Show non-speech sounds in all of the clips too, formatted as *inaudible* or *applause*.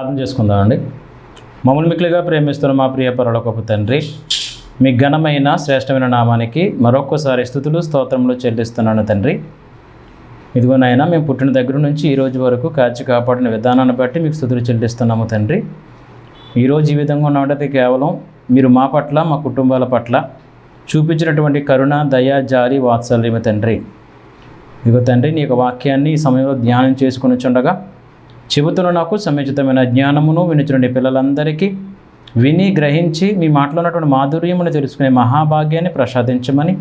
ప్రార్థన చేసుకుందామండి మమ్మల్ని మిక్కిలిగా ప్రేమిస్తున్న మా ప్రియ పరలోకపు తండ్రి మీ ఘనమైన శ్రేష్టమైన నామానికి మరొక్కసారి స్థుతులు స్తోత్రములు చెల్లిస్తున్నాను తండ్రి. ఇదిగో నాయన మేము పుట్టిన దగ్గర నుంచి ఈ రోజు వరకు కాచి కాపాడిన విధానాన్ని బట్టి మీకు స్థుతులు చెల్లిస్తున్నాము తండ్రి. ఈరోజు ఈ విధంగా ఉన్నది కేవలం మీరు మా పట్ల మా కుటుంబాల పట్ల చూపించినటువంటి కరుణ దయ జాలి వాత్సల్యము తండ్రి. ఇదిగో తండ్రి నీ యొక్క వాక్యాన్ని ఈ సమయంలో ధ్యానం చేసుకుని చుండగా చెబుతున్న నాకు సముచితమైన జ్ఞానమును వినుచుండే పిల్లలందరికీ విని గ్రహించి మీ మాటలో ఉన్నటువంటి మాధుర్యమును తెలుసుకునే మహాభాగ్యాన్ని ప్రసాదించమని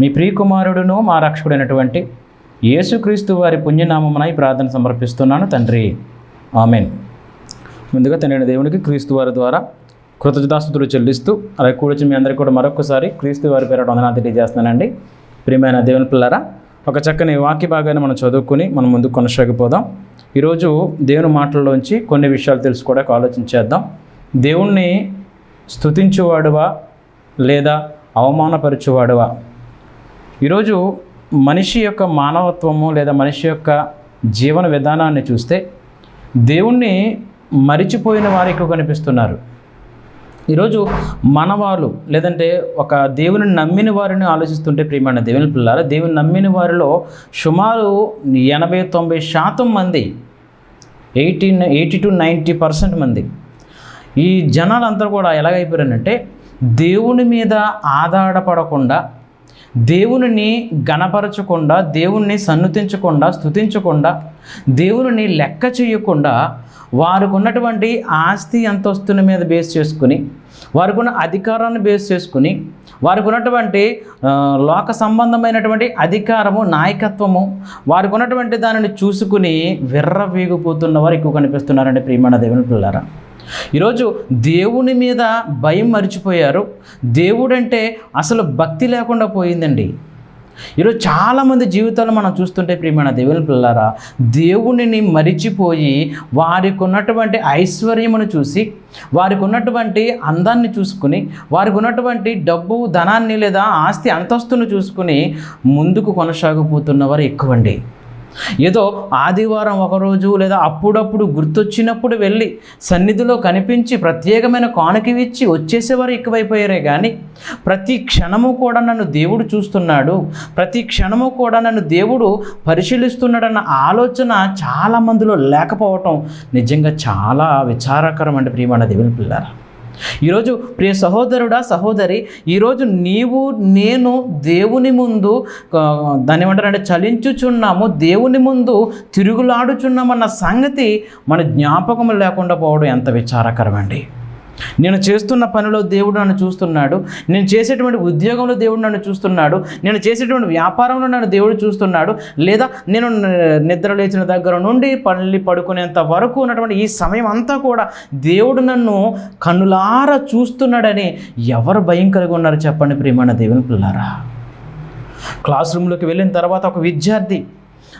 మీ ప్రియకుమారుడును మా రక్షకుడైనటువంటి యేసుక్రీస్తు వారి పుణ్యనామమున ఈ ప్రార్థన సమర్పిస్తున్నాను తండ్రి. ఆమెన్. ముందుగా తండ్రి దేవునికి క్రీస్తు వారి ద్వారా కృతజ్ఞతాస్తుతులు చెల్లిస్తూ అలాగే కూర్చుని మీ అందరికీ కూడా మరొకసారి క్రీస్తు వారి పేరు వందనాలు తెలియజేస్తున్నానండి. ప్రియమైన దేవుని పిల్లరా ఒక చక్కని వాక్య భాగాన్ని మనం చదువుకుని మనం ముందుకు కొనసాగిపోదాం. ఈరోజు దేవుని మాటల్లోంచి కొన్ని విషయాలు తెలుసుకోవడానికి ఆలోచించేద్దాం. దేవుణ్ణి స్తుతించువాడువా లేదా అవమానపరచువాడువా? ఈరోజు మనిషి యొక్క మానవత్వము లేదా మనిషి యొక్క జీవన విధానాన్ని చూస్తే దేవుణ్ణి మరిచిపోయిన వారు ఎక్కువ కనిపిస్తున్నారు. ఈరోజు మనవాళ్ళు లేదంటే ఒక దేవుని నమ్మిన వారిని ఆలోచిస్తుంటే ప్రియమైన దేవుని పిల్లల దేవుని నమ్మిన వారిలో సుమారు ఎనభై తొంభై శాతం మంది eighty eighty to ninety percent మంది. ఈ జనాలంతా కూడా ఎలాగైపోయారంటే దేవుని మీద ఆధారపడకుండా దేవుని గణపరచకుండా దేవుణ్ణి సన్నుతించకుండా స్తుతించకుండా దేవుని లెక్క చేయకుండా వారికి ఉన్నటువంటి ఆస్తి అంతస్తుల మీద బేస్ చేసుకుని వారికి ఉన్న అధికారాన్ని బేస్ చేసుకుని వారికి ఉన్నటువంటి లోక సంబంధమైనటువంటి అధికారము నాయకత్వము వారికి ఉన్నటువంటి దానిని చూసుకుని విర్రవీగిపోతున్న వారు ఎక్కువ కనిపిస్తున్నారండి ప్రియమైన దేవుని పిల్లారా ఈరోజు దేవుని మీద భయం మర్చిపోయారు. దేవుడంటే అసలు భక్తి లేకుండా పోయిందండి. ఈరోజు చాలామంది జీవితాలు మనం చూస్తుంటే ప్రియమైన దేవుని పిల్లారా దేవునిని మరిచిపోయి వారికి ఉన్నటువంటి ఐశ్వర్యమును చూసి వారికి ఉన్నటువంటి అందాన్ని చూసుకుని వారికి ఉన్నటువంటి డబ్బు ధనాన్ని లేదా ఆస్తి అంతస్తును చూసుకుని ముందుకు కొనసాగిపోతున్న వారు ఎక్కువండి. ఏదో ఆదివారం ఒకరోజు లేదా అప్పుడప్పుడు గుర్తొచ్చినప్పుడు వెళ్ళి సన్నిధిలో కనిపించి ప్రత్యేకమైన కానుకవిచ్చి వచ్చేసేవారు ఎక్కువైపోయారే కానీ ప్రతి క్షణము కూడా నన్ను దేవుడు చూస్తున్నాడు ప్రతి క్షణము కూడా నన్ను దేవుడు పరిశీలిస్తున్నాడన్న ఆలోచన చాలామందిలో లేకపోవటం నిజంగా చాలా విచారకరం అంటే ప్రియమైన దేవుని పిల్లారా ఈరోజు ప్రియ సహోదరుడా సహోదరి ఈరోజు నీవు నేను దేవుని ముందు దాని ఏమంటారంటే చలించుచున్నాము దేవుని ముందు తిరుగులాడుచున్నామన్న సంగతి మన జ్ఞాపకం లేకుండా పోవడం ఎంత విచారకరమండి. నేను చేస్తున్న పనిలో దేవుడు నన్ను చూస్తున్నాడు. నేను చేసేటువంటి ఉద్యోగంలో దేవుడు నన్ను చూస్తున్నాడు. నేను చేసేటువంటి వ్యాపారంలో నన్ను దేవుడు చూస్తున్నాడు. లేదా నేను నిద్ర లేచిన దగ్గర నుండి పళ్ళి పడుకునేంత వరకు ఉన్నటువంటి ఈ సమయం అంతా కూడా దేవుడు నన్ను కన్నులారా చూస్తున్నాడని ఎవరు భయం కలిగి ఉన్నారు చెప్పండి ప్రియమైన దేవుని పిల్లారా క్లాస్ రూమ్లోకి వెళ్ళిన తర్వాత ఒక విద్యార్థి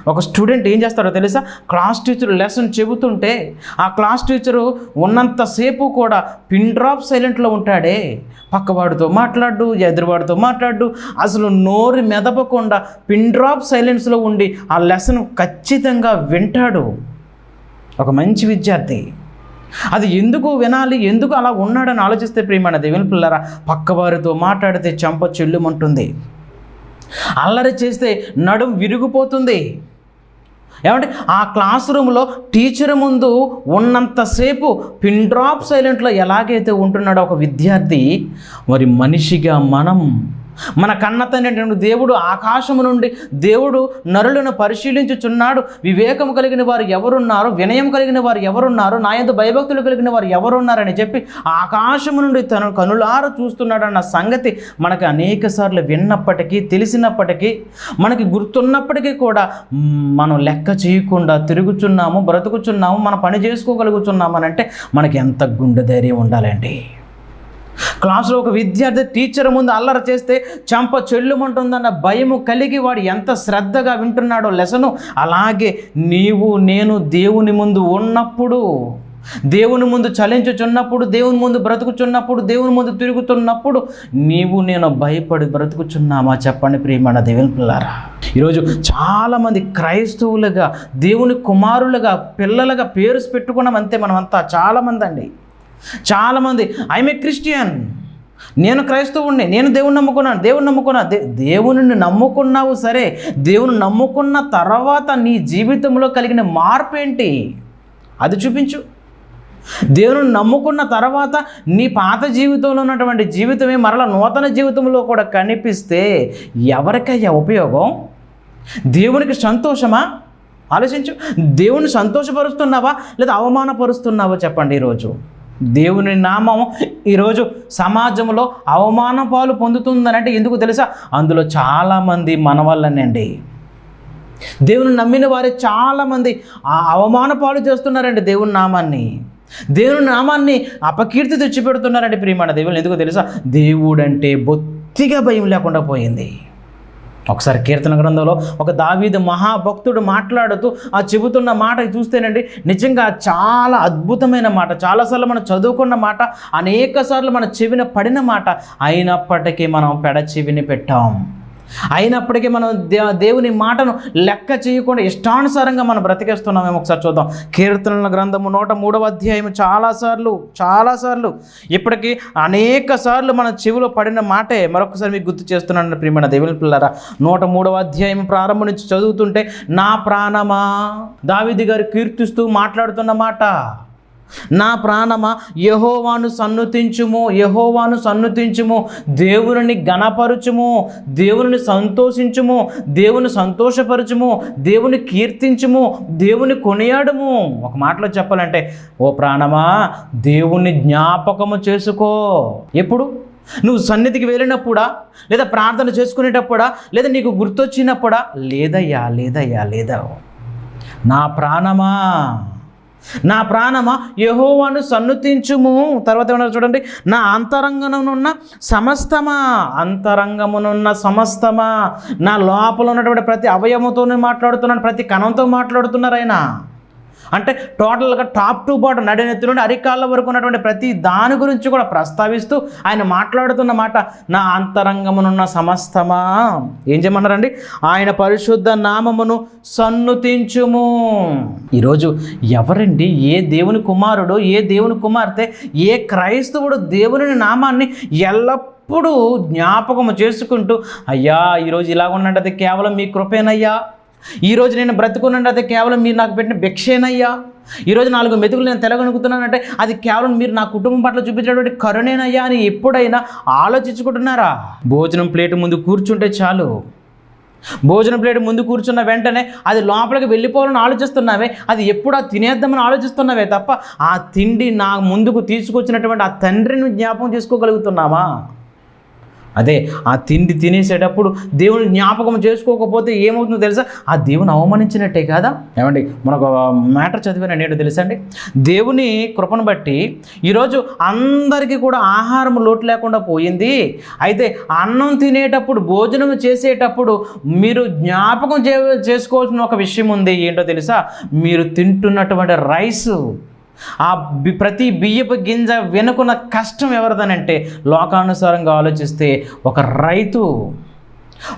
ఒక స్టూడెంట్ ఏం చేస్తాడో తెలుసా? క్లాస్ టీచర్ లెసన్ చెబుతుంటే ఆ క్లాస్ టీచరు ఉన్నంతసేపు కూడా పిన్ డ్రాప్ సైలెంట్లో ఉంటాడే. పక్కవాడితో మాట్లాడు ఎదురువాడితో మాట్లాడు అసలు నోరు మెదపకుండా పిన్ డ్రాప్ సైలెన్స్లో ఉండి ఆ లెసన్ ఖచ్చితంగా వింటాడు. ఒక మంచి విద్యార్థి. అది ఎందుకు వినాలి? ఎందుకు అలా ఉన్నాడని ఆలోచిస్తే ప్రియమైన దేవుని పిల్లరా పక్కవారితో మాట్లాడితే చెంప చెల్లుమంటుంది. అల్లరి చేస్తే నడుం విరిగిపోతుంది. ఏమంటే ఆ క్లాస్ రూమ్లో టీచర్ ముందు ఉన్నంతసేపు పిన్ డ్రాప్ సైలెంట్లో ఎలాగైతే ఉంటున్నాడో ఒక విద్యార్థి మరి మనిషిగా మనం మన కన్నతనేటువంటి దేవుడు ఆకాశము నుండి దేవుడు నరులను పరిశీలించుచున్నాడు. వివేకం కలిగిన వారు ఎవరున్నారు? వినయం కలిగిన వారు ఎవరున్నారు? నాయందు భయభక్తులు కలిగిన వారు ఎవరున్నారని చెప్పి ఆకాశము నుండి తన కనులారు చూస్తున్నాడన్న సంగతి మనకు అనేక సార్లు విన్నప్పటికీ తెలిసినప్పటికీ మనకి గుర్తున్నప్పటికీ కూడా మనం లెక్క చేయకుండా తిరుగుచున్నాము బ్రతుకుచున్నాము మన పని చేసుకోగలుగుతున్నామని అంటే మనకి ఎంత గుండె ధైర్యం ఉండాలండి. క్లాసులో ఒక విద్యార్థి టీచర్ ముందు అల్లరి చేస్తే చంప చెల్లుమంటుందన్న భయము కలిగి వాడు ఎంత శ్రద్ధగా వింటున్నాడో లెసను. అలాగే నీవు నేను దేవుని ముందు ఉన్నప్పుడు దేవుని ముందు చలించుచున్నప్పుడు దేవుని ముందు బ్రతుకుచున్నప్పుడు దేవుని ముందు తిరుగుతున్నప్పుడు నీవు నేను భయపడి బ్రతుకుచున్నామా చెప్పండి ప్రియమైన దేవుని పిల్లారా ఈరోజు చాలామంది క్రైస్తవులుగా దేవుని కుమారులుగా పిల్లలుగా పేరు పెట్టుకున్నాం అంతే మనమంతా చాలామంది అండి చాలామంది ఐఎమ్ ఏ క్రిస్టియన్. నేను క్రైస్తవుణ్ణి నేను దేవుని నమ్ముకున్నాను దేవుని నమ్ముకున్నా దే దేవుని నమ్ముకున్నావు సరే దేవుని నమ్ముకున్న తర్వాత నీ జీవితంలో కలిగిన మార్పు ఏంటి అది చూపించు. దేవుని నమ్ముకున్న తర్వాత నీ పాత జీవితంలో ఉన్నటువంటి జీవితమే మరలా నూతన జీవితంలో కూడా కనిపిస్తే ఎవరికయ్యా ఉపయోగం? దేవునికి సంతోషమా? ఆలోచించు. దేవుని సంతోషపరుస్తున్నావా లేదా అవమానపరుస్తున్నావా చెప్పండి ఈరోజు? దేవుని నామం ఈరోజు సమాజంలో అవమాన పాలు పొందుతుందనంటే ఎందుకు తెలుసా? అందులో చాలామంది మన వల్లనండి. దేవుని నమ్మిన వారే చాలామంది ఆ అవమాన పాలు చేస్తున్నారండి దేవుని నామాన్ని. దేవుని నామాన్ని అపకీర్తి తెచ్చిపెడుతున్నారండి ప్రియమైన దేవుని ఎందుకు తెలుసా? దేవుడంటే బొత్తిగా భయం లేకుండా పోయింది. ఒకసారి కీర్తన గ్రంథంలో ఒక దావీదు మహాభక్తుడు మాట్లాడుతూ ఆ చెబుతున్న మాట చూస్తేనండి నిజంగా చాలా అద్భుతమైన మాట చాలాసార్లు మనం చదువుకున్న మాట అనేక సార్లు మన చెవిన పడిన మాట అయినప్పటికీ మనం పెడ చెవిని పెట్టాం. అయినప్పటికీ మనం దే దేవుని మాటను లెక్క చేయకుండా ఇష్టానుసారంగా మనం బ్రతికేస్తున్నామేమో ఒకసారి చూద్దాం. కీర్తనల గ్రంథము నూట మూడవ అధ్యాయం చాలాసార్లు చాలాసార్లు ఇప్పటికీ అనేక సార్లు మన చెవిలో పడిన మాటే మరొకసారి మీకు గుర్తు చేస్తున్నాను ప్రియమైన దేవుని పిల్లరా. నూట మూడవ అధ్యాయం ప్రారంభం నుంచి చదువుతుంటే నా ప్రాణమా? దావిది గారు కీర్తిస్తూ మాట్లాడుతున్న మాట. నా ప్రాణమా? యహోవాను సన్నుతించుము యహోవాను సన్నుతించుము. దేవుని గణపరుచుము దేవుని సంతోషించుము దేవుని సంతోషపరచుము దేవుని కీర్తించుము దేవుని కొనియాడము. ఒక మాటలో చెప్పాలంటే ఓ ప్రాణమా దేవుని జ్ఞాపకము చేసుకో. ఎప్పుడు? నువ్వు సన్నిధికి వెళ్ళినప్పుడా? లేదా ప్రార్థన చేసుకునేటప్పుడా? లేదా నీకు గుర్తొచ్చినప్పుడా? లేదయ్యా లేదయ్యా లేదా నా ప్రాణమా? నా ప్రాణమా? యహోవాను సన్నుతించుము. తర్వాత ఏమన్నారు చూడండి? నా అంతరంగమునున్న సమస్తమా? అంతరంగమునున్న సమస్తమా? నా లోపల ఉన్నటువంటి ప్రతి అవయవంతోనే మాట్లాడుతున్నాను ప్రతి కణంతో మాట్లాడుతున్నారు ఆయన అంటే టోటల్గా టాప్ టు బాటం నడినెత్తి నుండి అరికాళ్ళ వరకు ఉన్నటువంటి ప్రతి దాని గురించి కూడా ప్రస్తావిస్తూ ఆయన మాట్లాడుతున్న మాట నా అంతరంగమునున్న సమస్తమా? ఏం చేయమన్నారండి? ఆయన పరిశుద్ధ నామమును సన్నుతించుము. ఈరోజు ఎవరండి? ఏ దేవుని కుమారుడు ఏ దేవుని కుమార్తె ఏ క్రైస్తవుడు దేవుని నామాన్ని ఎల్లప్పుడూ జ్ఞాపకము చేసుకుంటూ అయ్యా ఈరోజు ఇలా ఉన్నది కేవలం మీ కృపేనయ్యా. ఈరోజు నేను బ్రతుకున్నది కేవలం మీరు నాకు పెట్టిన భిక్షేనయ్యా. ఈరోజు నాలుగు మెతుకులు నేను తెలగనుకుతున్నానంటే అది కేవలం మీరు నా కుటుంబం పట్ల చూపించినటువంటి కరుణేనయ్యా అని ఎప్పుడైనా ఆలోచించుకుంటున్నారా? భోజనం ప్లేట్ ముందు కూర్చుంటే చాలు. భోజనం ప్లేట్ ముందు కూర్చున్న వెంటనే అది లోపలికి వెళ్ళిపోవాలని ఆలోచిస్తున్నావే? అది ఎప్పుడు ఆ తినేద్దామని ఆలోచిస్తున్నావే తప్ప ఆ తిండి నా ముందుకు తీసుకొచ్చినటువంటి ఆ తండ్రిని జ్ఞాపకం చేసుకోగలుగుతున్నామా అదే ఆ తిండి తినేసేటప్పుడు దేవుని జ్ఞాపకం చేసుకోకపోతే ఏమవుతుందో తెలుసా? ఆ దేవుని అవమానించినట్టే కాదా? ఏమండి మనకు మ్యాటర్ చదివిన నేడు తెలుసా అండి? దేవుని కృపను బట్టి ఈరోజు అందరికీ కూడా ఆహారం లోటు లేకుండా పోయింది. అయితే అన్నం తినేటప్పుడు భోజనం చేసేటప్పుడు మీరు జ్ఞాపకం చే చేసుకోవాల్సిన ఒక విషయం ఉంది. ఏంటో తెలుసా? మీరు తింటున్నటువంటి రైసు ఆ బి- ప్రతి బియ్యపు గింజ వెనుకున్న కష్టం ఎవరిదనంటే లోకానుసారంగా ఆలోచిస్తే ఒక రైతు.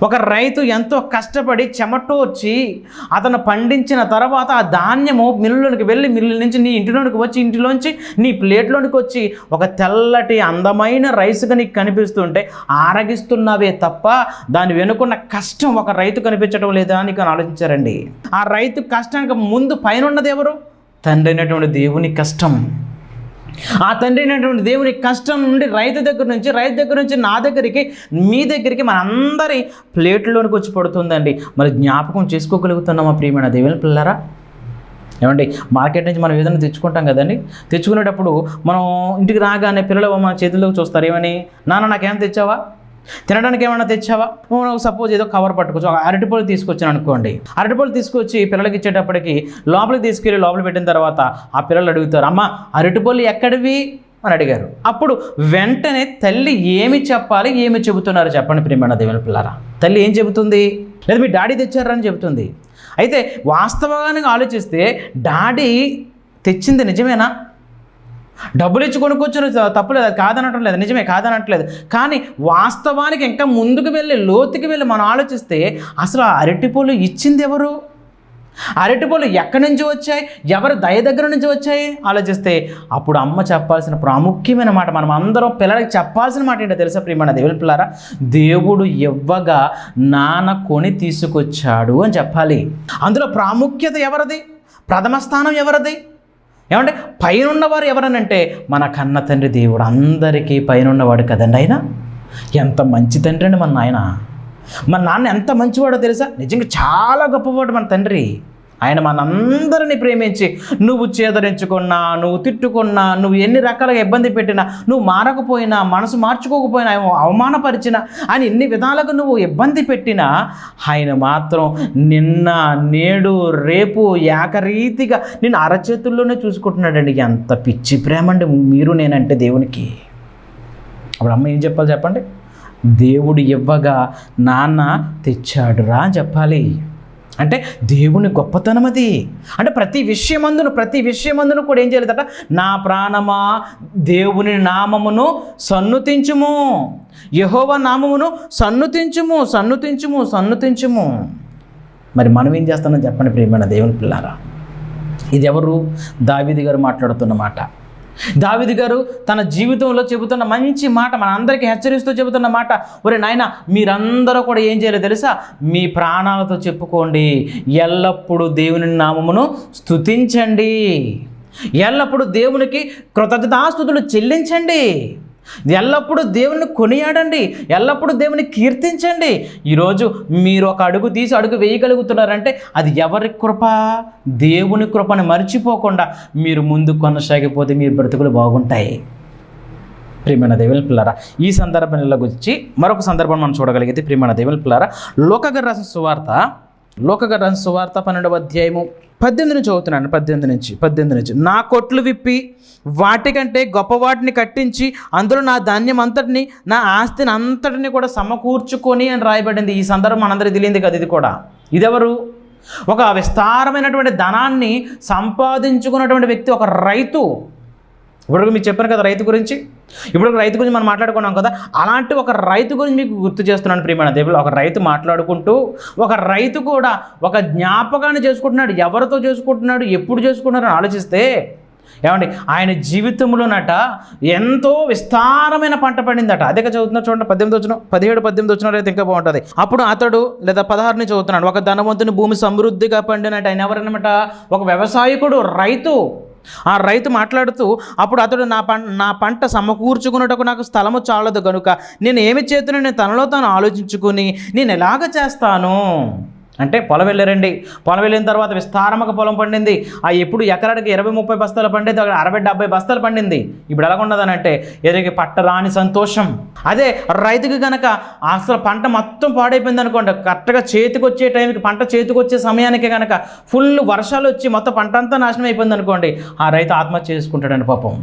ఒక రైతు ఎంతో కష్టపడి చెమటోర్చి అతను పండించిన తర్వాత ఆ ధాన్యము మిల్లులోనికి వెళ్ళి మిల్లు నుంచి నీ ఇంటిలోనికి వచ్చి ఇంటిలోంచి నీ ప్లేట్లోనికి వచ్చి ఒక తెల్లటి అందమైన రైస్గా నీకు కనిపిస్తుంటే ఆరగిస్తున్నావే తప్ప దాని వెనుకున్న కష్టం ఒక రైతు కనిపించడం లేదా అని ఆలోచించారండి. ఆ రైతు కష్టానికి ముందు పైన ఉన్నది ఎవరు? తండ్రి అయినటువంటి దేవుని కష్టం. ఆ తండ్రి అయినటువంటి దేవుని కష్టం నుండి రైతు దగ్గర నుంచి రైతు దగ్గర నుంచి నా దగ్గరికి మీ దగ్గరికి మన అందరి ప్లేట్లోనికి వచ్చి పడుతుందండి. మరి జ్ఞాపకం చేసుకోగలుగుతున్నాం మా ప్రియమైన దేవుని పిల్లరా ఏమండి మార్కెట్ నుంచి మనం ఏదైనా తెచ్చుకుంటాం కదండి. తెచ్చుకునేటప్పుడు మనం ఇంటికి రాగానే పిల్లలు మన చేతుల్లోకి చూస్తారు ఏమని? నాన్న నాకేం తెచ్చావా? తినడానికి ఏమైనా తెచ్చావా సపోజ్ ఏదో కవర్ పట్టుకోవచ్చు ఒక అరటిపళ్ళు తీసుకొచ్చాను అనుకోండి. అరటిపళ్ళు తీసుకొచ్చి పిల్లలకి ఇచ్చేటప్పటికి లోపలికి తీసుకెళ్ళి లోపల పెట్టిన తర్వాత ఆ పిల్లలు అడుగుతారు అమ్మ అరటిపళ్ళు ఎక్కడివి? అని అడిగారు. అప్పుడు వెంటనే తల్లి ఏమి చెప్పాలి ఏమి చెబుతున్నారు చెప్పండి ప్రియమైన దేవుని పిల్లరా తల్లి ఏం చెబుతుంది? లేదా మీ డాడీ తెచ్చారని చెబుతుంది. అయితే వాస్తవానికి ఆలోచిస్తే డాడీ తెచ్చింది నిజమేనా? డబ్బులు ఇచ్చి కొనుక్కొచ్చిన తప్పులేదు అది కాదనటం లేదు నిజమే కాదనట్లేదు. కానీ వాస్తవానికి ఇంకా ముందుకు వెళ్ళి లోతుకి వెళ్ళి మనం ఆలోచిస్తే అసలు ఆ అరటిపూలు ఇచ్చింది ఎవరు? అరటిపూలు ఎక్కడి నుంచి వచ్చాయి? ఎవరు దయ దగ్గర నుంచి వచ్చాయి? ఆలోచిస్తే అప్పుడు అమ్మ చెప్పాల్సిన ప్రాముఖ్యమైన మాట మనం అందరం పిల్లలకి చెప్పాల్సిన మాట ఏంటో తెలుసా ప్రియమైన దేవుని పిల్లారా? దేవుడు ఇవ్వగా నాన్న కొని తీసుకొచ్చాడు అని చెప్పాలి. అందులో ప్రాముఖ్యత ఎవరిది? ప్రథమ స్థానం ఎవరిది? ఏమంటే పైనున్నవారు ఎవరనంటే మన కన్న తండ్రి దేవుడు. అందరికీ పైనున్నవాడు కదండి ఆయన? ఎంత మంచి తండ్రి అండి మన నాయన. మన నాన్న ఎంత మంచివాడో తెలుసా? నిజంగా చాలా గొప్పవాడు మన తండ్రి. ఆయన మనందరినీ ప్రేమించి నువ్వు చేదరించుకున్నా నువ్వు తిట్టుకున్నా నువ్వు ఎన్ని రకాలుగా ఇబ్బంది పెట్టినా నువ్వు మారకపోయినా మనసు మార్చుకోకపోయినా అవమానపరిచినా ఆయన ఎన్ని విధాలుగా నువ్వు ఇబ్బంది పెట్టినా ఆయన మాత్రం నిన్న నేడు రేపు ఏకరీతిగా నేను అరచేతుల్లోనే చూసుకుంటున్నాడండి. ఎంత పిచ్చి ప్రేమ అండి మీరు నేనంటే దేవునికి. అప్పుడు అమ్మ ఏం చెప్పాలి చెప్పండి? దేవుడు ఇవ్వగా నాన్న తెచ్చాడురా అని చెప్పాలి. అంటే దేవుని గొప్పతనం అది అంటే ప్రతి విషయమందును ప్రతి విషయమందును కూడా ఏం చేయలేదట? నా ప్రాణమా దేవుని నామమును సన్నుతించుము. యహోవ నామమును సన్నుతించుము సన్నుతించుము సన్నుతించుము. మరి మనం ఏం చేస్తామని చెప్పండి ప్రియమైన దేవుని పిల్లారా? ఇది ఎవరు దావిది గారు మాట్లాడుతున్నమాట దావిది గారు తన జీవితంలో చెబుతున్న మంచి మాట మన అందరికీ హెచ్చరిస్తూ చెబుతున్న మాట ఒరే నాయన మీరందరూ కూడా ఏం చేయాలో తెలుసా? మీ ప్రాణాలతో చెప్పుకోండి. ఎల్లప్పుడూ దేవుని నామమును స్థుతించండి ఎల్లప్పుడూ దేవునికి కృతజ్ఞతాస్తుతులు చెల్లించండి. ఎల్లప్పుడూ దేవుని కొనియాడండి ఎల్లప్పుడూ దేవుని కీర్తించండి. ఈరోజు మీరు ఒక అడుగు తీసి అడుగు వేయగలుగుతున్నారంటే అది ఎవరి కృప? దేవుని కృపని మర్చిపోకుండా మీరు ముందు కొనసాగిపోతే మీ బ్రతుకులు బాగుంటాయి. ప్రియమైన దేవుని పిల్లరా ఈ సందర్భంలో గురించి మరొక సందర్భం మనం చూడగలిగితే ప్రియమైన దేవుని పిల్లరా లోకగర్ రాసిన సువార్త లోకగట సువార్త పన్నెండవ అధ్యాయము పద్దెనిమిది నుంచి చదువుతున్నాను పద్దెనిమిది నుంచి పద్దెనిమిది నుంచి. నా కొట్లు విప్పి వాటికంటే గొప్పవాటిని కట్టించి అందులో నా ధాన్యం అంతటిని నా ఆస్తిని అంతటిని కూడా సమకూర్చుకొని అని రాయబడింది. ఈ సందర్భం మనందరికీ తెలియంది కదా ఇది కూడా. ఇదెవరు? ఒక విస్తారమైనటువంటి ధనాన్ని సంపాదించుకున్నటువంటి వ్యక్తి ఒక రైతు. ఇప్పుడు మీకు చెప్పాను కదా రైతు గురించి? ఇప్పుడు ఒక రైతు గురించి మనం మాట్లాడుకున్నాం కదా. అలాంటి ఒక రైతు గురించి మీకు గుర్తు చేస్తున్నాను ప్రియమైన దేవుడు. ఒక రైతు మాట్లాడుకుంటూ ఒక రైతు కూడా ఒక జ్ఞాపకాన్ని చేసుకుంటున్నాడు. ఎవరితో చేసుకుంటున్నాడు? ఎప్పుడు చేసుకుంటున్నాడు ఆలోచిస్తే ఏమండి ఆయన జీవితంలోనట ఎంతో విస్తారమైన పంట పండిందట. అదే చదువుతున్నా చూడండి పద్దెనిమిది వచ్చిన పదిహేడు పద్దెనిమిది వచ్చిన అయితే ఇంకా బాగుంటుంది. అప్పుడు అతడు లేదా పదహారుని చదువుతున్నాడు. ఒక ధనవంతుని భూమి సమృద్ధిగా పండినట్టు ఆయన ఎవరనమాట ఒక వ్యవసాయకుడు రైతు. ఆ రైతు మాట్లాడుతూ అప్పుడు అతడు నా పం నా పంట సమకూర్చుకున్నటకు నాకు స్థలము చాలదు గనుక నేను ఏమి చేతును నేను తనలో తాను ఆలోచించుకుని నేను ఎలాగ చేస్తాను? అంటే పొలం వెళ్ళారండి. పొలం వెళ్ళిన తర్వాత విస్తారముగా పొలం పండింది. ఆ ఎప్పుడు ఎకరాడికి ఇరవై ముప్పై బస్తాలు పండేది. అక్కడ అరవై డెబ్బై బస్తాలు పండింది. ఇప్పుడు ఎలా ఉన్నదనంటే ఎదురికి పట్టరాని సంతోషం. అదే రైతుకి కనుక అసలు పంట మొత్తం పాడైపోయింది అనుకోండి కరెక్ట్గా చేతికి వచ్చే టైంకి పంట చేతికి వచ్చే సమయానికి కనుక ఫుల్ వర్షాలు వచ్చి మొత్తం పంట అంతా నాశనం అయిపోయింది అనుకోండి ఆ రైతు ఆత్మహత్య చేసుకుంటాడండి పాపం.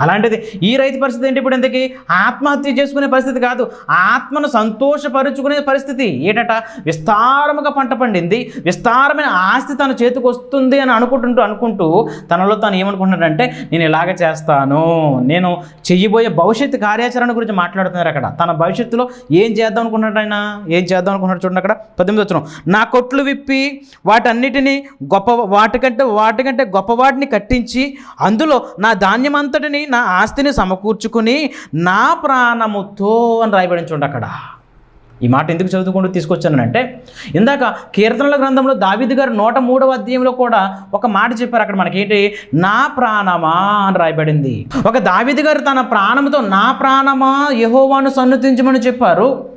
అలాంటిది ఈ రైతు పరిస్థితి ఏంటి ఇప్పుడు ఇంతకీ? ఆత్మహత్య చేసుకునే పరిస్థితి కాదు. ఆత్మను సంతోషపరుచుకునే పరిస్థితి ఏంటట? విస్తారముగా పంట పండింది విస్తారమైన ఆస్తి తన చేతికి వస్తుంది అని అనుకుంటుంటూ అనుకుంటూ తనలో తాను ఏమనుకుంటున్నాడంటే నేను ఇలాగ చేస్తాను. నేను చెయ్యబోయే భవిష్యత్తు కార్యాచరణ గురించి మాట్లాడుతున్నారు అక్కడ. తన భవిష్యత్తులో ఏం చేద్దాం అనుకుంటున్నాడు ఆయన? ఏం చేద్దాం అనుకుంటున్నాడు చూడండి అక్కడ. పద్దెనిమిది వచ్చిన నా కొట్లు విప్పి వాటన్నిటిని గొప్ప వాటికంటే వాటికంటే గొప్ప వాటిని కట్టించి అందులో నా ధాన్యం అంతటిని నా ఆస్తిని సమకూర్చుకుని నా ప్రాణముతో అని రాయబడి చూడండి అక్కడ. ఈ మాట ఎందుకు చదువుకుంటూ తీసుకొచ్చానంటే ఇందాక కీర్తనల గ్రంథంలో దావిది గారు నూట మూడవ అధ్యాయంలో కూడా ఒక మాట చెప్పారు అక్కడ మనకేంటి? నా ప్రాణమా అని రాయబడింది. ఒక దావిది గారు తన ప్రాణముతో నా ప్రాణమా యహోవాను సన్నతించమని చెప్పారు.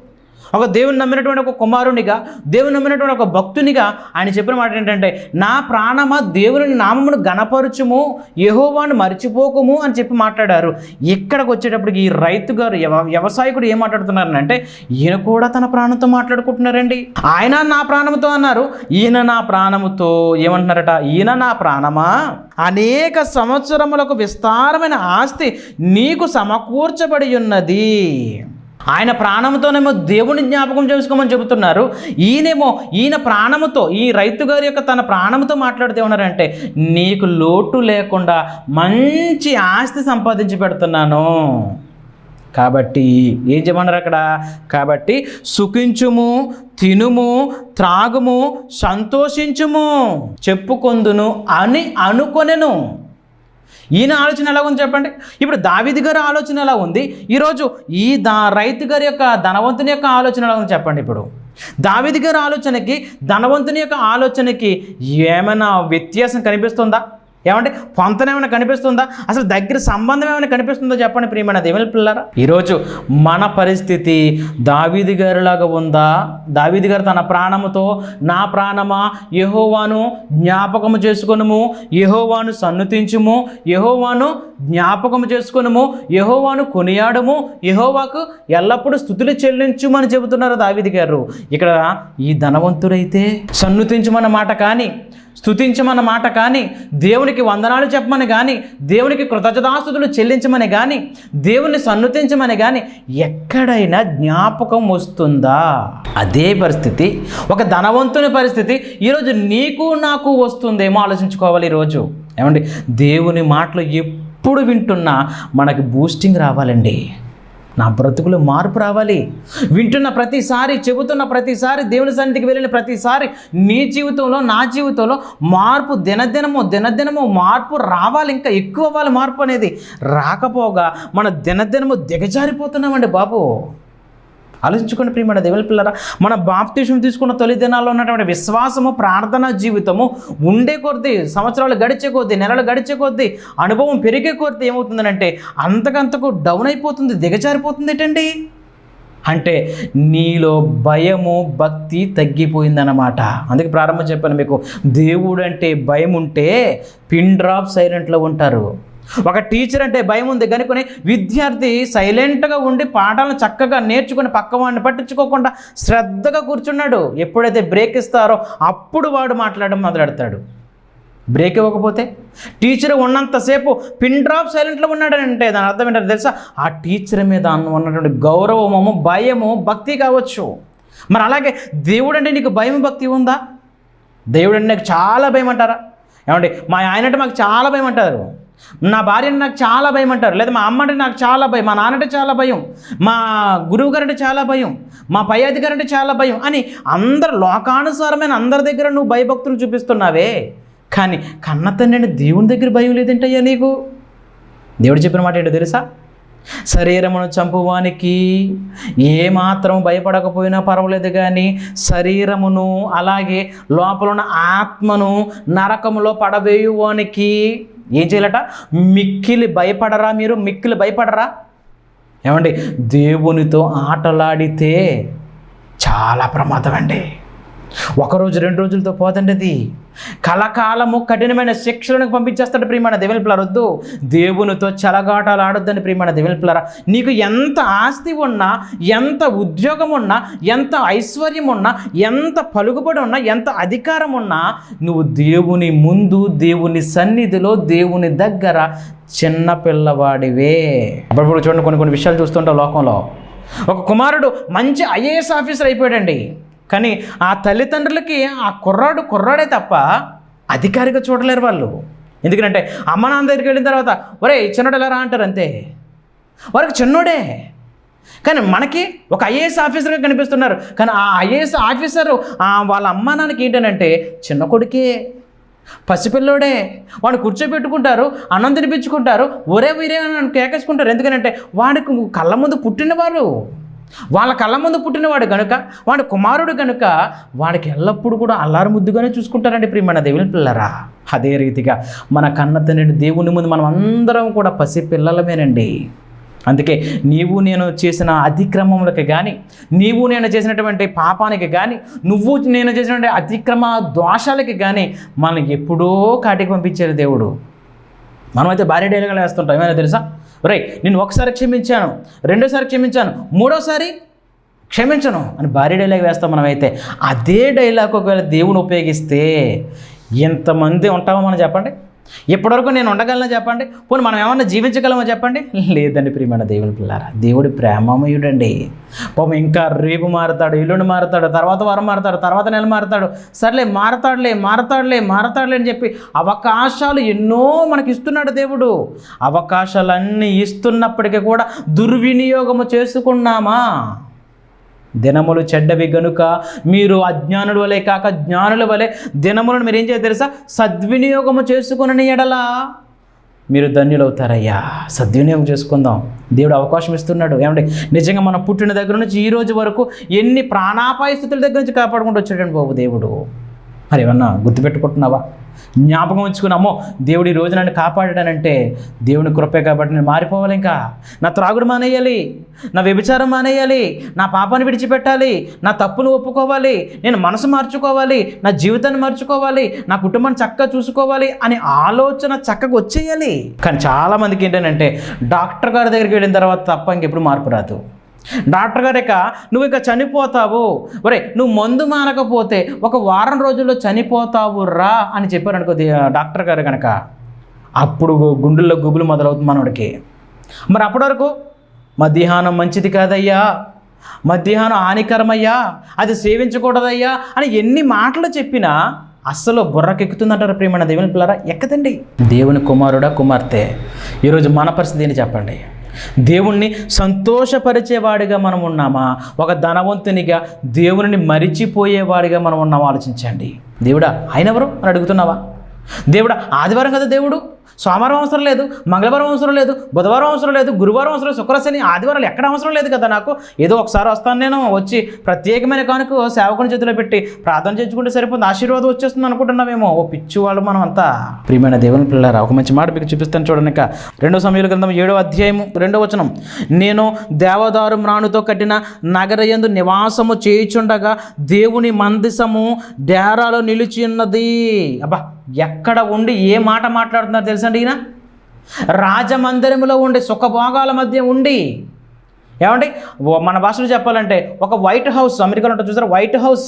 ఒక దేవుని నమ్మినటువంటి ఒక కుమారునిగా దేవుని నమ్మినటువంటి ఒక భక్తునిగా ఆయన చెప్పిన మాట ఏంటంటే నా ప్రాణమా దేవుని నామమును గణపరచుము యహోవాను మర్చిపోకము అని చెప్పి మాట్లాడారు. ఇక్కడికి వచ్చేటప్పటికి ఈ రైతు గారు వ్యవసాయకుడు ఏం మాట్లాడుతున్నారంటే ఈయన కూడా తన ప్రాణంతో మాట్లాడుకుంటున్నారండి. ఆయన నా ప్రాణముతో అన్నారు. ఈయన నా ప్రాణముతో ఏమంటున్నారట? ఈయన నా ప్రాణమా? అనేక సంవత్సరములకు విస్తారమైన ఆస్తి నీకు సమకూర్చబడి ఉన్నది. ఆయన ప్రాణంతోనేమో దేవుని జ్ఞాపకం చేసుకోమని చెబుతున్నారు. ఈయనేమో ఈయన ప్రాణముతో ఈ రైతు గారి యొక్క తన ప్రాణంతో మాట్లాడితే ఉన్నారంటే నీకు లోటు లేకుండా మంచి ఆస్తి సంపాదించి పెడుతున్నాను. కాబట్టి ఏం చేయమన్నారు అక్కడ? కాబట్టి సుఖించుము తినుము త్రాగుము సంతోషించుము. చెప్పుకొందును అని అనుకొనెను. ఈయన ఆలోచన ఎలా ఉంది చెప్పండి? ఇప్పుడు దావిది గారి ఆలోచన ఎలా ఉంది? ఈరోజు ఈ దా రైతు గారి యొక్క ధనవంతుని యొక్క ఆలోచన ఎలా ఉంది చెప్పండి ఇప్పుడు? దావిది గారి ఆలోచనకి ధనవంతుని యొక్క ఆలోచనకి ఏమైనా వ్యత్యాసం కనిపిస్తుందా? ఏమంటే పొంతన ఏమైనా కనిపిస్తుందా? అసలు దగ్గర సంబంధం ఏమైనా కనిపిస్తుందో చెప్పండి ప్రియమైన దేవుని పిల్లరా ఈరోజు మన పరిస్థితి దావీది గారిలాగా ఉందా? దావీది గారు తన ప్రాణముతో నా ప్రాణమా? యహోవాను జ్ఞాపకము చేసుకునుము యహోవాను సన్నుతించుము యహోవాను జ్ఞాపకము చేసుకునుము యహోవాను కొనియాడము యహోవాకు ఎల్లప్పుడూ స్థుతులు చెల్లించుమని చెబుతున్నారు దావీది గారు. ఇక్కడ ఈ ధనవంతుడైతే సన్నుతించమన్న మాట కానీ స్థుతించమన్న మాట కానీ దేవునికి వందనాలు చెప్పమని కానీ దేవునికి కృతజ్ఞతాస్తుతులు చెల్లించమని కానీ దేవుని సన్నుతించమని కానీ ఎక్కడైనా జ్ఞాపకం వస్తుందా? అదే పరిస్థితి. ఒక ధనవంతుని పరిస్థితి. ఈరోజు నీకు నాకు వస్తుందేమో ఆలోచించుకోవాలి ఈరోజు. ఏమండి? దేవుని మాటలు ఎప్పుడు వింటున్నా మనకి బూస్టింగ్ రావాలండి. నా బ్రతుకులు మార్పు రావాలి. వింటున్న ప్రతిసారి చెబుతున్న ప్రతిసారి దేవుని సన్నిధికి వెళ్ళిన ప్రతిసారి నీ జీవితంలో నా జీవితంలో మార్పు దినదినము దినదినము మార్పు రావాలి. ఇంకా ఎక్కువ అవ్వాలి మార్పు అనేది. రాకపోగా మన దినదినము దిగజారిపోతున్నామండి బాబు. ఆలోచించుకోండి ప్రియమైన దేవుల పిల్లరా. మన బాప్తిషం తీసుకున్న తొలి దినాల్లో ఉన్నటువంటి విశ్వాసము ప్రార్థనా జీవితము ఉండే కొద్దీ సంవత్సరాలు గడిచే కొద్దీ నెలలు గడిచే కొద్దీ అనుభవం పెరిగే కొద్దీ ఏమవుతుందనంటే అంతకంతకు డౌన్ అయిపోతుంది దిగజారిపోతుంది ఏంటండి అంటే నీలో భయము భక్తి తగ్గిపోయిందన్నమాట. అందుకే ప్రారంభం చెప్పాను మీకు దేవుడు అంటే భయం ఉంటే పిన్ డ్రాప్ సైలెంట్లో ఉంటారు. ఒక టీచర్ అంటే భయం ఉంది. కనుకొని విద్యార్థి సైలెంట్గా ఉండి పాఠాలను చక్కగా నేర్చుకుని పక్కవాడిని పట్టించుకోకుండా శ్రద్ధగా కూర్చున్నాడు. ఎప్పుడైతే బ్రేక్ ఇస్తారో అప్పుడు వాడు మాట్లాడడం మొదలెడతాడు. బ్రేక్ ఇవ్వకపోతే టీచర్ ఉన్నంతసేపు పిన్ డ్రాప్ సైలెంట్లో ఉన్నాడంటే దాని అర్థం ఏంటంటే తెలుసా? ఆ టీచర్ మీద ఉన్నటువంటి గౌరవము భయము భక్తి కావచ్చు. మరి అలాగే దేవుడు అంటే నీకు భయం భక్తి ఉందా? దేవుడు అంటే నాకు చాలా భయం అంటారా? ఏమండి మా ఆయన అంటే మాకు చాలా భయం అంటారు. నా భార్యని నాకు చాలా భయం అంటారు. లేదా మా అమ్మ అంటే నాకు చాలా భయం మా నాన్న అంటే చాలా భయం మా గురువు గారు అంటే చాలా భయం మా పై అధికారి అంటే చాలా భయం అని అందరు లోకానుసారమైన అందరి దగ్గర నువ్వు భయభక్తులు చూపిస్తున్నావే. కానీ కన్న నేను దేవుని దగ్గర భయం లేదంటయ్యా నీకు? దేవుడు చెప్పిన మాట ఏంటో తెలుసా? శరీరమును చంపువానికి ఏమాత్రం భయపడకపోయినా పర్వాలేదు కానీ శరీరమును అలాగే లోపల ఉన్న ఆత్మను నరకములో పడవేయువానికి ఏం చేయాలట? మిక్కిలి భయపడరా మీరు? మిక్కిలి భయపడరా? ఏమండి? దేవునితో ఆటలాడితే చాలా ప్రమాదం అండి. ఒకరోజు రెండు రోజులతో పోదండి అది కలకాలము కఠినమైన శిక్షలను పంపించేస్తాడు ప్రియమైన దేవుని వద్దు దేవునితో చలగాటాలు ఆడొద్దని ప్రియమైన దేవుని నీకు ఎంత ఆస్తి ఉన్నా ఎంత ఉద్యోగం ఉన్నా ఎంత ఐశ్వర్యం ఉన్నా ఎంత పలుకుబడి ఉన్నా ఎంత అధికారం ఉన్నా నువ్వు దేవుని ముందు దేవుని సన్నిధిలో దేవుని దగ్గర చిన్న పిల్లవాడివే. ఇప్పుడు చూడండి కొన్ని కొన్ని విషయాలు చూస్తుంటావు లోకంలో. ఒక కుమారుడు మంచి ఐఏఎస్ ఆఫీసర్ అయిపోయాడండి. కానీ ఆ తల్లిదండ్రులకి ఆ కుర్రాడు కుర్రాడే తప్ప అధికారిగా చూడలేరు వాళ్ళు. ఎందుకంటే అమ్మ నాన్న దగ్గరికి వెళ్ళిన తర్వాత ఒరే చిన్నోడు ఎలా రా? అంటారు అంతే. వారికి చిన్నోడే. కానీ మనకి ఒక ఐఏఎస్ ఆఫీసర్గా కనిపిస్తున్నారు. కానీ ఆ ఐఏఎస్ ఆఫీసరు వాళ్ళ అమ్మ నాన్నకి ఏంటంటే చిన్న కొడుకే పసిపిల్లోడే. వాడు కూర్చోబెట్టుకుంటారు అన్నం తినిపించుకుంటారు ఒరే వీరే కేకేసుకుంటారు. ఎందుకంటే వాడికి కళ్ళ ముందు పుట్టినవారు. వాళ్ళ కళ్ళ ముందు పుట్టినవాడు గనుక వాడి కుమారుడు గనుక వాడికి ఎల్లప్పుడూ కూడా అల్లారు ముద్దుగానే చూసుకుంటారండి ప్రియమైన దేవుని పిల్లరా. అదే రీతిగా మన కన్న తండ్రి దేవుని ముందు మనం అందరం కూడా పసి పిల్లలమేనండి. అందుకే నీవు నేను చేసిన అతిక్రమములకు కానీ నీవు నేను చేసినటువంటి పాపానికి కానీ నువ్వు నేను చేసినటువంటి అతిక్రమ దోషాలకి కానీ మనం ఎప్పుడో కాటికి పంపించారు దేవుడు. మనమైతే భార్య డైలాగులు వేస్తుంటాం. ఏమైనా తెలుసా? రైట్ నేను ఒకసారి క్షమించాను రెండోసారి క్షమించాను మూడోసారి క్షమించను అని భారీ డైలాగ్ వేస్తాం మనమైతే. అదే డైలాగ్ ఒకవేళ దేవుని ఉపయోగిస్తే ఎంతమంది ఉంటామో మనం చెప్పండి? ఇప్పటివరకు నేను ఉండగలనా చెప్పండి? పోనీ మనం ఏమన్నా జీవించగలమో చెప్పండి? లేదండి ప్రియమైన దేవుని పిల్లారా దేవుడి ప్రేమమయుడండి. పాపం ఇంకా రేపు మారుతాడు ఇల్లుని మారుతాడు తర్వాత వారం మారుతాడు తర్వాత నెల మారుతాడు. సర్లే మారతాడులే మారతాడులే మారతాడులే అని చెప్పి అవకాశాలు ఎన్నో మనకి ఇస్తున్నాడు దేవుడు. అవకాశాలన్నీ ఇస్తున్నప్పటికీ కూడా దుర్వినియోగము చేసుకున్నామా? దినములు చెడ్డవి గనుక మీరు అజ్ఞానుల వలె కాక జ్ఞానుల వలె దినములను మీరు ఏం చేయాలి తెలుసా? సద్వినియోగము చేసుకుని ఎడలా మీరు ధన్యులవుతారయ్యా. సద్వినియోగం చేసుకుందాం. దేవుడు అవకాశం ఇస్తున్నాడు. ఏమంటే నిజంగా మనం పుట్టిన దగ్గర నుంచి ఈ రోజు వరకు ఎన్ని ప్రాణాపాయ స్థితుల దగ్గర నుంచి కాపాడుకుంటూ వచ్చాడండి బాబు దేవుడు. మరి ఏమన్నా గుర్తుపెట్టుకుంటున్నావా? జ్ఞాపకం ఉంచుకున్నామో దేవుడు ఈ రోజు నన్ను కాపాడానంటే దేవుని కృపే కాబట్టి నేను మారిపోవాలి ఇంకా. నా త్రాగుడు మానేయాలి నా వ్యభిచారం మానేయాలి నా పాపాన్ని విడిచిపెట్టాలి నా తప్పును ఒప్పుకోవాలి నేను మనసు మార్చుకోవాలి నా జీవితాన్ని మార్చుకోవాలి నా కుటుంబాన్ని చక్కగా చూసుకోవాలి అనే ఆలోచన చక్కగా వచ్చేయాలి. కానీ చాలామందికి ఏంటంటే డాక్టర్ గారి దగ్గరికి వెళ్ళిన తర్వాత తప్ప ఇంకెప్పుడు మార్పు రాదు. డాక్టర్ గారు ఇక నువ్వు ఇక చనిపోతావు. ఒరే నువ్వు మందు మానకపోతే ఒక వారం రోజుల్లో చనిపోతావు రా అని చెప్పారు అనుకో డాక్టర్ గారు కనుక అప్పుడు గుండెల్లో గుబులు మొదలవుతుంది మనోడికి. మరి అప్పటి వరకు మధ్యాహ్నం మంచిది కాదయ్యా. మధ్యాహ్నం హానికరమయ్యా. అది సేవించకూడదయ్యా అని ఎన్ని మాటలు చెప్పినా అస్సలు బుర్రకెక్కుతుందంటారు ప్రియమైన దేవుని పిల్లరా ఎక్కదండి? దేవుని కుమారుడా కుమార్తె. ఈరోజు మన పరిస్థితి ఏంటి చెప్పండి. దేవుణ్ణి సంతోషపరిచేవాడిగా మనం ఉన్నామా? ఒక ధనవంతునిగా దేవుని మరిచిపోయేవాడిగా మనం ఉన్నామా? ఆలోచించండి. దేవుడా ఆయన ఎవరు? అని అడుగుతున్నావా? దేవుడా ఆదివారం కదా దేవుడు? సోమవారం అవసరం లేదు మంగళవారం అవసరం లేదు బుధవారం అవసరం లేదు గురువారం అవసరం లేదు శుక్రశని ఆదివారాలు ఎక్కడ అవసరం లేదు కదా నాకు. ఏదో ఒకసారి వస్తాను నేను వచ్చి ప్రత్యేకమైన కానుక సేవకుని చేతిలో పెట్టి ప్రార్థన చేసుకుంటే సరిపోతుంది ఆశీర్వాదం వచ్చేస్తుంది అనుకుంటున్నామేమో ఓ పిచ్చి వాళ్ళు మనం అంతా. ప్రియమైన దేవుని పిల్లరా ఒక మంచి మాట మీకు చూపిస్తాను చూడండి ఇక. రెండో సమయాల గ్రంథం ఏడో అధ్యాయము రెండో వచనం. నేను దేవదారు మ్రాణుతో కట్టిన నగర ఎందు నివాసము చేయుచుండగా దేవుని మందిసము డేరాలో నిలిచి ఉన్నది. అబ్బా ఎక్కడ ఉండి ఏ మాట మాట్లాడుతున్నారు తెలుసండి ఈయన? రాజమందిరంలో ఉండి సుఖభోగాల మధ్య ఉండి. ఏమండి? మన భాషలో చెప్పాలంటే ఒక వైట్ హౌస్ అమెరికాలో ఉంటుంది చూసారా? White house.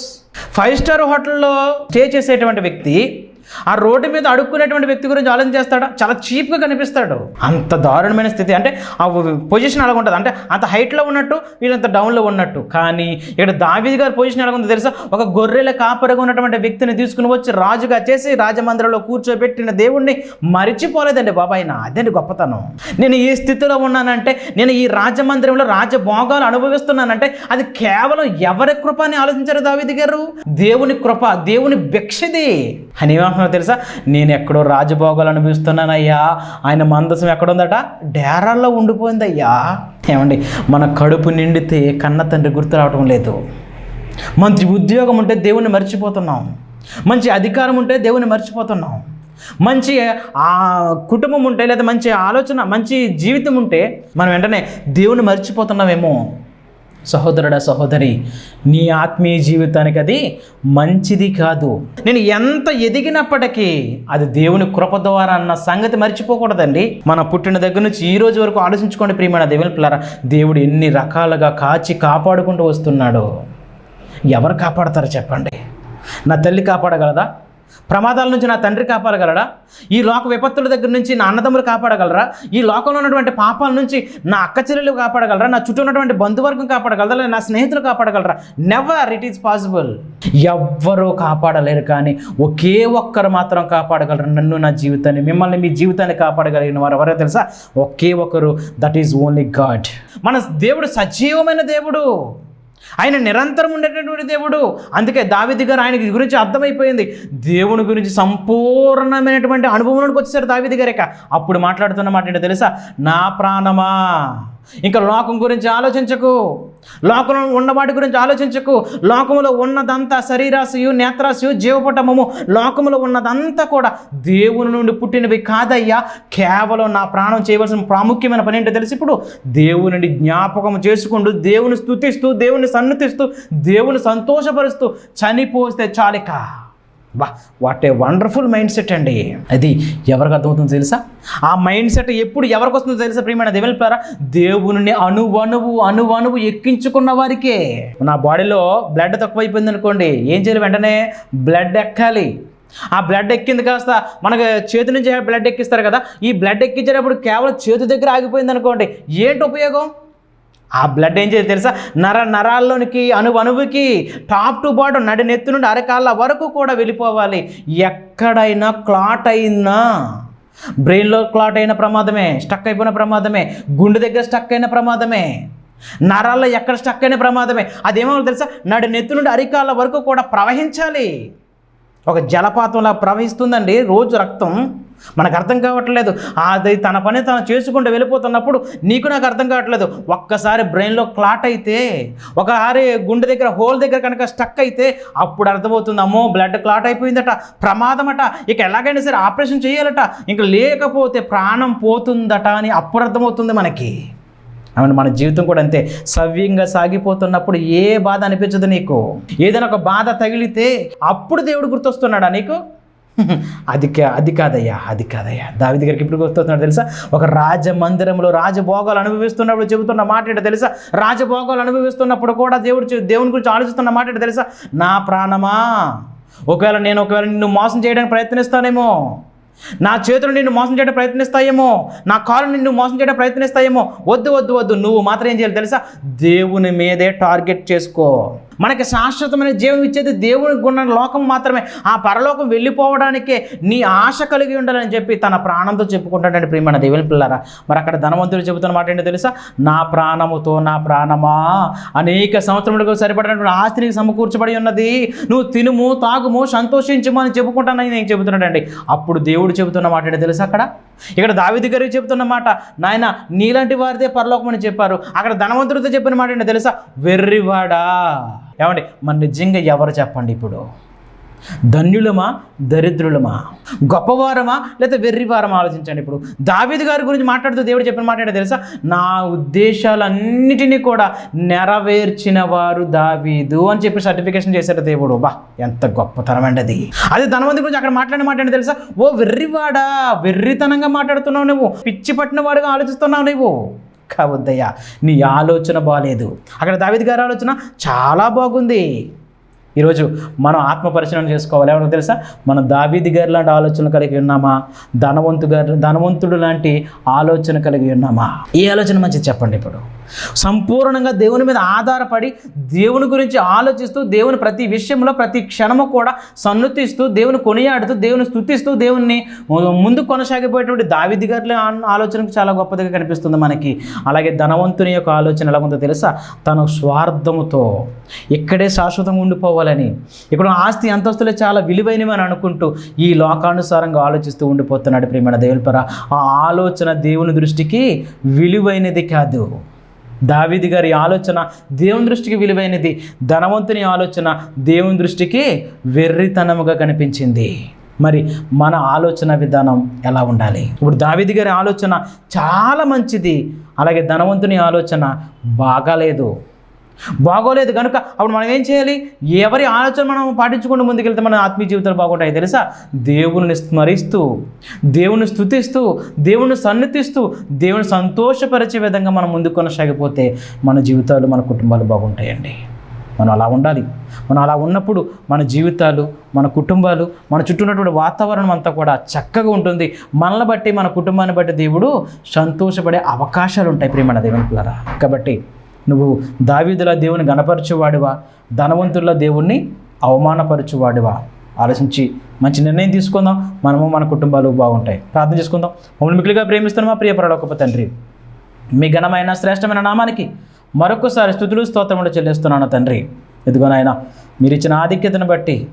ఫైవ్ స్టార్ హోటల్లో స్టే చేసేటువంటి వ్యక్తి ఆ రోడ్డు మీద అడుక్కునేటువంటి వ్యక్తి గురించి ఆలోచన చేస్తాడా? చాలా చీప్గా కనిపిస్తాడు. అంత దారుణమైన స్థితి. అంటే ఆ పొజిషన్ అలాగ ఉంటుంది? అంటే అంత హైట్లో ఉన్నట్టు వీళ్ళంత డౌన్లో ఉన్నట్టు. కానీ ఇక్కడ దావీది గారి పొజిషన్ ఎలాగ ఉందో తెలుసా? ఒక గొర్రెల కాపరగా ఉన్నటువంటి వ్యక్తిని తీసుకుని వచ్చి రాజుగా చేసి రాజమందిరంలో కూర్చోబెట్టిన దేవుణ్ణి మరిచిపోలేదండి బాబాయ్ ఆయన అదేంటి గొప్పతనం? నేను ఈ స్థితిలో ఉన్నానంటే నేను ఈ రాజమందిరంలో రాజభోగాలు అనుభవిస్తున్నానంటే అది కేవలం ఎవరి కృప అని ఆలోచించారు దావీది గారు? దేవుని కృప దేవుని భిక్షది. అని ఏమంటున్నారు తెలుసా? నేను ఎక్కడో రాజభోగాలు అనిపిస్తున్నానయ్యా ఆయన మందసం ఎక్కడుందట? డేరాల్లో ఉండిపోయిందయ్యా. ఏమండి మన కడుపు నిండితే కన్న తండ్రి గుర్తు రావటం లేదు. మంచి ఉద్యోగం ఉంటే దేవుణ్ణి మర్చిపోతున్నాం. మంచి అధికారం ఉంటే దేవుణ్ణి మర్చిపోతున్నాం. మంచి ఆ కుటుంబం ఉంటే లేదా మంచి ఆలోచన మంచి జీవితం ఉంటే మనం వెంటనే దేవుని మర్చిపోతున్నామేమో. సహోదరుడా సహోదరి నీ ఆత్మీయ జీవితానికి అది మంచిది కాదు. నేను ఎంత ఎదిగినప్పటికీ అది దేవుని కృప ద్వారా అన్న సంగతి మర్చిపోకూడదండి. మన పుట్టిన దగ్గర నుంచి ఈ రోజు వరకు ఆలోచించుకోండి ప్రియమైన దేవుని పిల్లరా దేవుడు ఎన్ని రకాలుగా కాచి కాపాడుకుంటూ వస్తున్నాడు. ఎవరు కాపాడతారో చెప్పండి. నా తల్లి కాపాడగలదా? ప్రమాదాల నుంచి నా తండ్రి కాపాడగలరా ఈ లోక విపత్తుల దగ్గర నుంచి నా అన్నదమ్ములు కాపాడగలరా? ఈ లోకంలో ఉన్నటువంటి పాపాల నుంచి నా అక్క చెల్లెలు కాపాడగలరా? నా చుట్టూ ఉన్నటువంటి బంధువర్గం కాపాడగలరా నా స్నేహితులు కాపాడగలరా? నెవర్ ఇట్ ఈస్ పాసిబుల్ ఎవ్వరూ కాపాడలేరు కానీ ఒకే ఒక్కరు మాత్రం కాపాడగలరు నన్ను నా జీవితాన్ని మిమ్మల్ని మీ జీవితాన్ని కాపాడగలిగిన వారు ఎవరో తెలుసా? ఒకే ఒకరు. దట్ ఈజ్ ఓన్లీ గాడ్ మన దేవుడు సజీవమైన దేవుడు. ఆయన నిరంతరం ఉండేటటువంటి దేవుడు. అందుకే దావిది గారు ఆయన గురించి అర్థమైపోయింది. దేవుని గురించి సంపూర్ణమైనటువంటి అనుభవంలోకి వచ్చేసారు దావిది గారు ఇక. అప్పుడు మాట్లాడుతున్న మాట ఏంటో తెలుసా? నా ప్రాణమా? ఇంకా లోకం గురించి ఆలోచించకు. లోకంలో ఉన్నవాటి గురించి ఆలోచించకు. లోకంలో ఉన్నదంతా శరీరాశయు నేత్రాశయు జీవపటమము. లోకంలో ఉన్నదంతా కూడా దేవుని నుండి పుట్టినవి కాదయ్యా. కేవలం నా ప్రాణం చేయవలసిన ప్రాముఖ్యమైన పని ఏంటో తెలిసి ఇప్పుడు? దేవుని జ్ఞాపకం చేసుకుంటూ దేవుని స్థుతిస్తూ దేవుని సన్నతిస్తూ దేవుని సంతోషపరుస్తూ చనిపోస్తే చాలిక. బా what a wonderful mind set అండి. అది ఎవరికి అర్థమవుతుందో తెలుసా? ఆ మైండ్ సెట్ ఎప్పుడు ఎవరికి వస్తుందో తెలుసా ప్రియమైన డెవలపరా దేవుని అణువణువు అణువణువు ఎక్కించుకున్న వారికే. నా బాడీలో బ్లడ్ తక్కువైపోయింది అనుకోండి ఏం చేయాలి వెంటనే? బ్లడ్ ఎక్కాలి. ఆ బ్లడ్ ఎక్కింది కాస్త మనకు చేతి నుంచి బ్లడ్ ఎక్కిస్తారు కదా ఈ బ్లడ్ ఎక్కించేటప్పుడు కేవలం చేతి దగ్గర ఆగిపోయింది అనుకోండి ఏంటి ఉపయోగం? ఆ బ్లడ్ ఏం చేయాలి తెలుసా? నర నరాల్లోనికి అణు అణువుకి టాప్ టు బాటం నడి నెత్తి నుండి అరకాళ్ళ వరకు కూడా వెళ్ళిపోవాలి. ఎక్కడైనా క్లాట్ అయినా బ్రెయిన్లో క్లాట్ అయిన ప్రమాదమే స్టక్ అయిపోయిన ప్రమాదమే గుండె దగ్గర స్టక్ అయిన ప్రమాదమే నరాల్లో ఎక్కడ స్టక్ అయిన ప్రమాదమే అదేమో తెలుసా? నడి నెత్తి నుండి అరికాళ్ళ వరకు కూడా ప్రవహించాలి. ఒక జలపాతంలా ప్రవహిస్తుందండి రోజు రక్తం. మనకు అర్థం కావట్లేదు. అది తన పని తను చేసుకుంటూ వెళ్ళిపోతున్నప్పుడు నీకు నాకు అర్థం కావట్లేదు. ఒక్కసారి బ్రెయిన్లో క్లాట్ అయితే ఒకసారి గుండె దగ్గర హోల్ దగ్గర కనుక స్టక్ అయితే అప్పుడు అర్థమవుతుంది అమ్మో బ్లడ్ క్లాట్ అయిపోయిందట ప్రమాదమట. ఇక ఎలాగైనా సరే ఆపరేషన్ చేయాలట. ఇంక లేకపోతే ప్రాణం పోతుందట అని అప్పుడు అర్థమవుతుంది మనకి. అవును మన జీవితం కూడా అంతే. సవ్యంగా సాగిపోతున్నప్పుడు ఏ బాధ అనిపించదు నీకు. ఏదైనా ఒక బాధ తగిలితే అప్పుడు దేవుడు గుర్తొస్తున్నాడా నీకు? *laughs* అది అది కాదయ్యా అది కాదయ్యా. దావి దగ్గరికి ఇప్పుడు గుర్తొస్తున్నాడు తెలుసా? ఒక రాజమందిరంలో రాజభోగాలు అనుభవిస్తున్నప్పుడు చెబుతున్న మాట ఏంటో తెలుసా? రాజభోగాలు అనుభవిస్తున్నప్పుడు కూడా దేవుడు దేవుని గురించి ఆలోచిస్తున్న మాట ఏంటో తెలుసా? నా ప్రాణమా? ఒకవేళ నేను ఒకవేళ నిన్ను మోసం చేయడానికి ప్రయత్నిస్తానేమో? నా చేతులు నిన్ను మోసం చేయడం ప్రయత్నిస్తాయేమో? నా కాలు నిన్ను మోసం చేయడం ప్రయత్నిస్తాయేమో? వద్దు వద్దు వద్దు. నువ్వు మాత్రం ఏం చేయాలి తెలుసా? దేవుని మీదే టార్గెట్ చేసుకో. మనకి శాశ్వతమైన జీవం ఇచ్చేది దేవుని గుణ లోకం మాత్రమే. ఆ పరలోకం వెళ్ళిపోవడానికే నీ ఆశ కలిగి ఉండాలని చెప్పి తన ప్రాణంతో చెప్పుకుంటాడండి ప్రియమైన దేవుని పిల్లరా. మరి అక్కడ ధనవంతుడు చెబుతున్న మాట ఏంటో తెలుసా? నా ప్రాణముతో నా ప్రాణమా? అనేక సంవత్సరములకు సరిపడినటువంటి ఆస్తిని సమకూర్చబడి ఉన్నది. నువ్వు తినుము తాగుము సంతోషించుము అని చెప్పుకుంటానని నేను చెబుతున్నాడండి అప్పుడు దేవుడు చెబుతున్న మాట ఏంటో తెలుసా అక్కడ? ఇక్కడ దావిది గారికి చెప్తున్న మాట నాయన నీలాంటి వారిదే పరలోకమని చెప్పారు. అక్కడ ధనవంతుడితో చెప్పిన మాట ఏంటో తెలుసా? వెర్రివాడా. ఏమండి మన నిజంగా ఎవరు చెప్పండి ఇప్పుడు? ధన్యులమా దరిద్రులమా? గొప్పవారమా లేదా వెర్రివారమా? ఆలోచించండి ఇప్పుడు. దావేది గారి గురించి మాట్లాడుతూ దేవుడు చెప్పిన మాట తెలుసా? నా ఉద్దేశాలన్నిటినీ కూడా నెరవేర్చిన వారు దావీదు అని చెప్పి సర్టిఫికేషన్ చేశాడు దేవుడు. బా ఎంత గొప్పతరమండి అది. అదే ధనవంతి గురించి అక్కడ మాట్లాడిన మాట తెలుసా? ఓ వెర్రివాడా వెర్రితనంగా మాట్లాడుతున్నావు నువ్వు పిచ్చి పట్టిన వాడుగా ఆలోచిస్తున్నావు నువ్వు కావద్దయ్యా నీ ఆలోచన బాగాలేదు అక్కడ దావేది గారి ఆలోచన చాలా బాగుంది. ఈరోజు మనం ఆత్మ చేసుకోవాలి. ఎవరికి తెలుసా? మనం దావీది గారి లాంటి ఆలోచన కలిగి ఉన్నామా? ధనవంతు గారు ధనవంతుడు లాంటి ఆలోచన కలిగి ఉన్నామా? ఈ ఆలోచన మంచిది చెప్పండి ఇప్పుడు. సంపూర్ణంగా దేవుని మీద ఆధారపడి దేవుని గురించి ఆలోచిస్తూ దేవుని ప్రతి విషయంలో ప్రతి క్షణము కూడా సన్నుతిస్తూ దేవుని కొనియాడుతూ దేవుని స్థుతిస్తూ దేవుణ్ణి ముందు కొనసాగిపోయేటువంటి దావిది గారి ఆలోచనకు చాలా గొప్పదిగా కనిపిస్తుంది మనకి. అలాగే ధనవంతుని యొక్క ఆలోచన ఎలా ఉందో తెలుసా? తన స్వార్థముతో ఇక్కడే శాశ్వతంగా ఉండిపోవాలని. ఇక్కడ ఆస్తి అంతస్తులే చాలా విలువైనవి అని అనుకుంటూ ఈ లోకానుసారంగా ఆలోచిస్తూ ఉండిపోతున్నాడు ప్రేమైన దేవులపర ఆ ఆలోచన దేవుని దృష్టికి విలువైనది కాదు. దావిది గారి ఆలోచన దేవుని దృష్టికి విలువైనది ధనవంతుని ఆలోచన దేవుని దృష్టికి వెర్రితనముగా కనిపించింది. మరి మన ఆలోచన విధానం ఎలా ఉండాలి? ఇప్పుడు దావిది గారి ఆలోచన చాలా మంచిది అలాగే ధనవంతుని ఆలోచన బాగాలేదు. బాగోలేదు కనుక అప్పుడు మనం ఏం చేయాలి? ఎవరి ఆలోచన మనం పాటించుకుంటూ ముందుకెళ్తే మన ఆత్మీయ జీవితాలు బాగుంటాయి తెలుసా? దేవుని స్మరిస్తూ దేవుని స్థుతిస్తూ దేవుని సన్నిధిస్తూ దేవుని సంతోషపరిచే విధంగా మనం ముందు కొనసాగిపోతే మన జీవితాలు మన కుటుంబాలు బాగుంటాయండి. మనం అలా ఉండాలి. మనం అలా ఉన్నప్పుడు మన జీవితాలు మన కుటుంబాలు మన చుట్టూ ఉన్నటువంటి వాతావరణం అంతా కూడా చక్కగా ఉంటుంది. మనల్ని బట్టి మన కుటుంబాన్ని బట్టి దేవుడు సంతోషపడే అవకాశాలు ఉంటాయి ప్రియమణ దేవుని పిల్లరా. కాబట్టి నువ్వు దావీదుల దేవుని గణపరచువాడివా? ధనవంతుల దేవుణ్ణి అవమానపరచువాడివా? ఆలోచించి మంచి నిర్ణయం తీసుకుందాం. మనము మన కుటుంబాలు బాగుంటాయి. ప్రార్థన చేసుకుందాం. మమ్మల్ని మిక్కులుగా ప్రేమిస్తున్న మా ప్రియ పరలోకపు తండ్రి మీ ఘనమైన శ్రేష్టమైన నామానికి మరొకసారి స్థుతులు స్తోత్రములు చెల్లిస్తున్నాను తండ్రి. ఇదిగో నాయన మీరు ఇచ్చిన ఆధిక్యతను బట్టి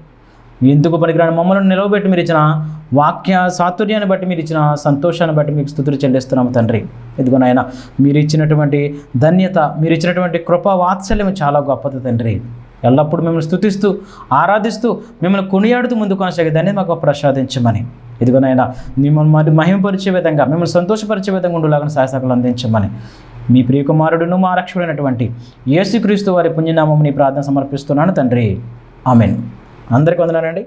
ఎందుకు పనికిరాని? మమ్మల్ని నిలవబెట్టి మీరు ఇచ్చిన వాక్య సాతుర్యాన్ని బట్టి మీరు ఇచ్చిన సంతోషాన్ని బట్టి మీకు స్థుతులు చెల్లిస్తున్నాము తండ్రి. ఇదిగో నాయన మీరు ఇచ్చినటువంటి ధన్యత మీరు ఇచ్చినటువంటి కృపా వాత్సల్యం చాలా గొప్పది తండ్రి. ఎల్లప్పుడూ మిమ్మల్ని స్థుతిస్తూ ఆరాధిస్తూ మిమ్మల్ని కొనియాడుతూ ముందు కొనసాగే దాన్ని మాకు ప్రసాదించమని. ఇదిగోనైనా మిమ్మల్ని మరి మహిమపరిచే విధంగా మిమ్మల్ని సంతోషపరిచే విధంగా ఉండేలాగా సహాయసకలు అందించమని. మీ ప్రియకుమారుడును మా రక్షకుడైనటువంటి యేసుక్రీస్తు వారి పుణ్యనామం నీ ప్రార్థన సమర్పిస్తున్నాను తండ్రి. ఆమెను. అందరికి వందనాలండి.